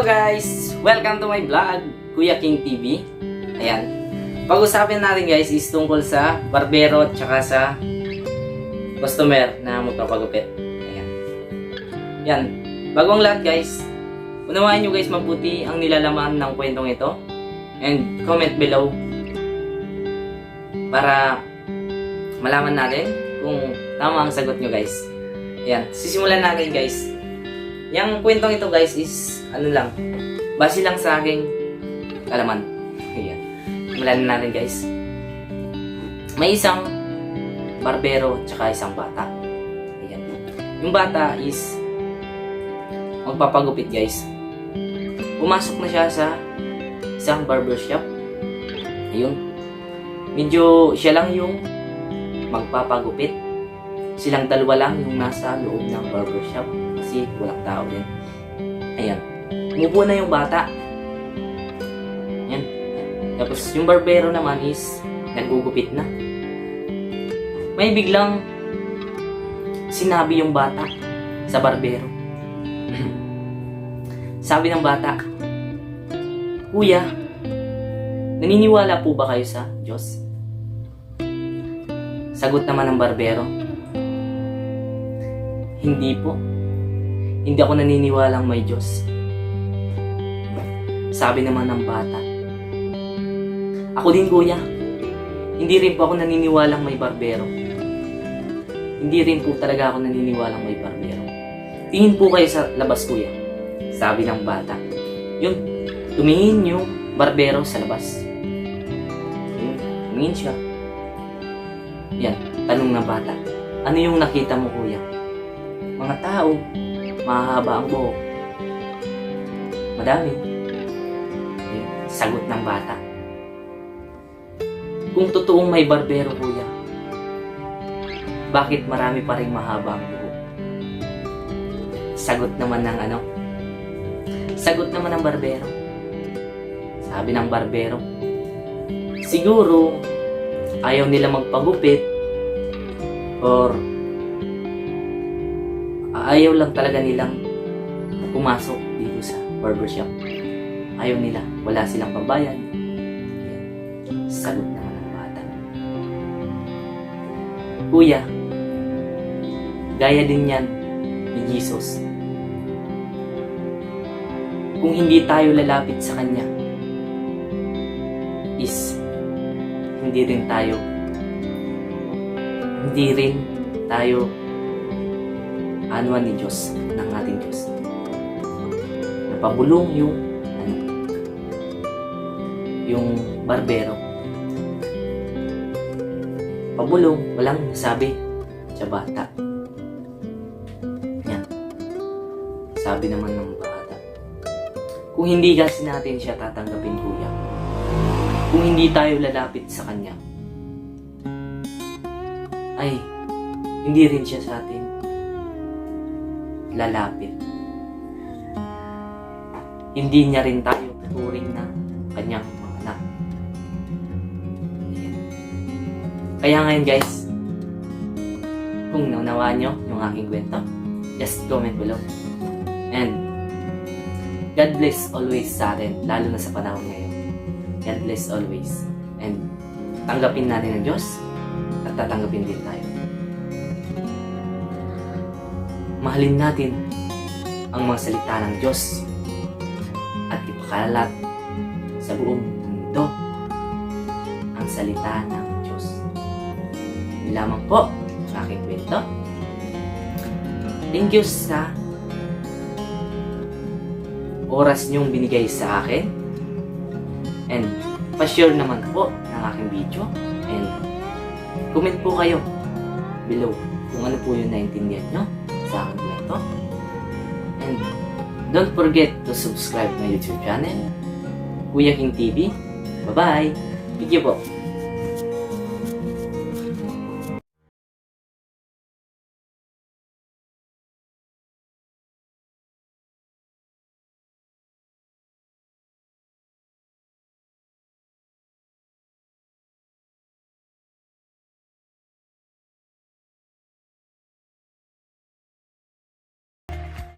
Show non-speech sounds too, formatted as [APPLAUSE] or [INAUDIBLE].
Guys! Welcome to my vlog, Kuya King TV. Ayan. Pag-usapin natin guys is tungkol sa barbero at saka sa customer na magpapagupit. Ayan. Yan. Bago ang lahat guys, unawain nyo guys mabuti ang nilalaman ng kwentong ito. And comment below para malaman natin kung tama ang sagot nyo guys. Ayan. Sisimulan natin guys. Yang kwentong ito guys is ano lang, base lang sa aking kalaman. Ayan. Simulan na natin guys. May isang barbero tsaka isang bata. Ayan. Yung bata is magpapagupit guys. Pumasok na siya sa isang barbershop. Ayun. Medyo siya lang yung magpapagupit. Silang dalawa lang yung nasa loob ng barbershop kasi walang tao din. Ayan. Umupo na yung bata. Ayan. Tapos yung barbero naman is nagugupit na. May biglang sinabi yung bata sa barbero. [CLEARS THROAT] Sabi ng bata, Kuya, naniniwala po ba kayo sa Diyos? Sagot naman ng barbero, Hindi po. Hindi ako naniniwalang may Diyos. Sabi naman ng bata, Ako din kuya, hindi rin po ako naniniwalang may barbero. Hindi rin po talaga ako naniniwalang may barbero. Tingin po kayo sa labas kuya. Sabi ng bata. Yun, tumingin yung barbero sa labas. Yun, tumingin siya. Yan, tanong ng bata. Ano yung nakita mo kuya? Mga tao, mahaba ang buhok. Madami. Yun, sagot ng bata. Kung totoong may barbero kuya, bakit marami pa rin mahaba ang buhok? Sagot naman ng ano? Sagot naman ng barbero. Sabi ng barbero, siguro ayaw nila magpagupit or ayaw lang talaga nilang pumasok dito sa barbershop. Ayaw nila. Wala silang pambayad. Ayan. Sagot naman ng bata. Kuya, gaya din yan ni Jesus. Kung hindi tayo lalapit sa Kanya, is hindi rin tayo hindi rin tayo anuan ni Diyos ng ating Diyos. Napabulong yung ano, yung barbero. Pabulong, walang nasabi sa bata. Yan. Sabi naman ng bata, kung hindi kasi natin siya tatanggapin, kuya, kung hindi tayo lalapit sa kanya, ay, hindi rin siya sa atin lalapit. Hindi niya rin tayo tuturing na kanyang mga anak. Kaya ngayon guys, kung naunawaan nyo yung aking kwento, just comment below. And God bless always sa atin, lalo na sa panahon ngayon. God bless always. And tanggapin natin ang Diyos at tatanggapin din tayo. Mahalin natin ang mga salita ng Diyos at ipakalat sa buong mundo ang salita ng Diyos. Yun lamang po ang aking kwento. Thank you sa oras niyong binigay sa akin. And pa-share naman po ng aking video. And comment po kayo below kung ano po yung naintindihan nyo sa aking kwento. And don't forget to subscribe my YouTube channel, Kuya King TV. Bye-bye! Thank you po!